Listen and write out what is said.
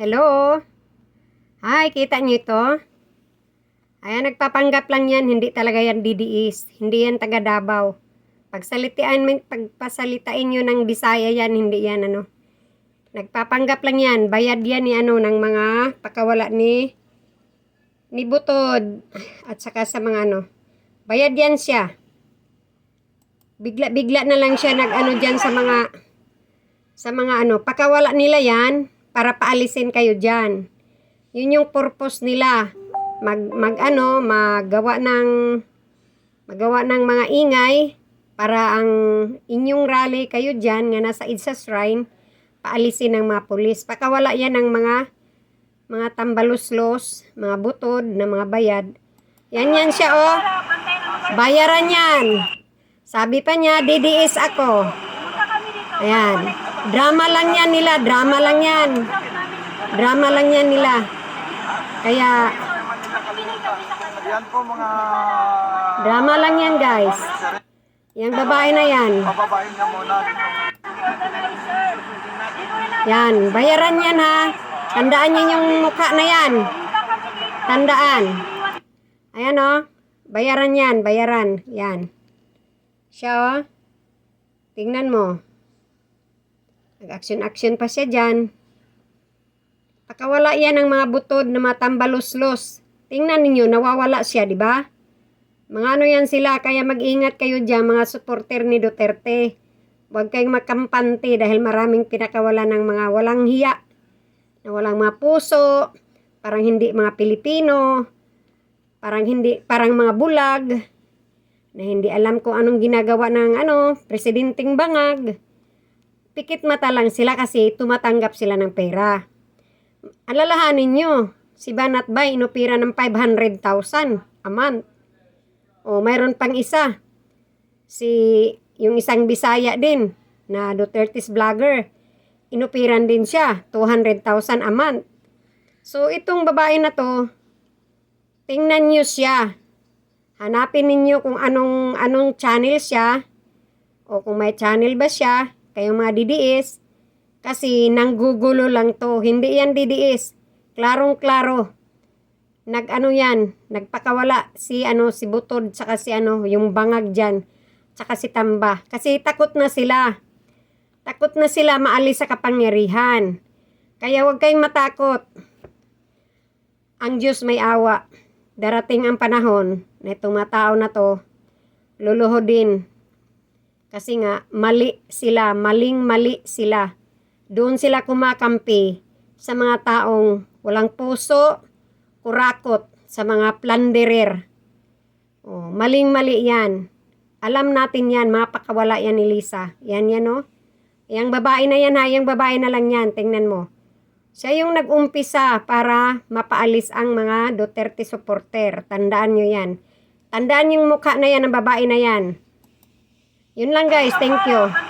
Hello? Hi, kita niyo ito? Ayan, nagpapanggap lang yan. Hindi talaga yan DDS. Hindi yan taga Davao. Pagsalitain, pagpasalitain nyo ng Bisaya yan, hindi yan ano. Nagpapanggap lang yan. Bayad yan ni ano, ng mga pakawala ni ni Butod at saka sa mga ano. Bayad yan siya. Bigla-bigla na lang siya nag-ano dyan sa mga sa mga ano, pakawala nila yan para paalisin kayo dyan. Yun yung purpose nila. Mag, mag ano, magawa ng magawa ng mga ingay para ang inyong rally kayo dyan nga nasa Idsa Shrine paalisin ng mga pulis. Pakawala yan ng mga mga tambaluslos, mga butod na mga bayad. Yan yan siya oh. Bayaran yan. Sabi pa niya, DDS ako. Ayan. Drama lang yan nila, drama lang yan. Drama lang yan nila. Kaya, Yan po mga drama lang yan guys. Yung babae na yan. bababain niya muna. Yan, bayaran yan ha. Tandaan niyo yung mukha na yan. Tandaan. Ayan o. Bayaran yan, bayaran. Yan. Siya o. Tingnan mo. Nag-action-action pa siya dyan. Pakawala yan ng mga butod na matambalos-los. Tingnan ninyo, nawawala siya, di ba? Mga ano yan sila, kaya mag-ingat kayo dyan, mga supporter ni Duterte. Huwag kayong makampante dahil maraming pinakawala ng mga walang hiya, na walang mga puso, parang hindi mga Pilipino, parang hindi, parang mga bulag, na hindi alam kung anong ginagawa ng ano, presidenteng bangag. Pikit mata lang sila kasi tumatanggap sila ng pera. Alalahanin nyo, si Banat Bay inupira ng 500,000 a month. O mayroon pang isa, si yung isang Bisaya din na Duterte's vlogger. Inupiran din siya, 200,000 a month. So itong babae na to, tingnan nyo siya. Hanapin ninyo kung anong anong channel siya o kung may channel ba siya, kayong mga DDS. Kasi nanggugulo lang to, hindi yan DDS. Klarong-klaro. Nag-ano yan, nagpakawala si ano si Butod saka si ano yung bangag diyan tsaka si Tamba. Kasi takot na sila. Takot na sila maalis sa kapangyarihan. Kaya huwag kayong matakot. Ang Diyos may awa. Darating ang panahon na itong mga tao na to, luluhodin. Kasi nga, mali sila, maling-mali sila. Doon sila kumakampi sa mga taong walang puso, kurakot, sa mga plunderer. Oh, maling-mali yan. Alam natin yan, mga pakawala yan ni Lisa. Yan yan, no? Yang babae na yan, ha? Yang babae na lang yan. Tingnan mo. Siya yung nag-umpisa para mapaalis ang mga Duterte supporter. Tandaan nyo yan. Tandaan yung mukha na yan ng babae na yan. Yun lang guys. Thank you.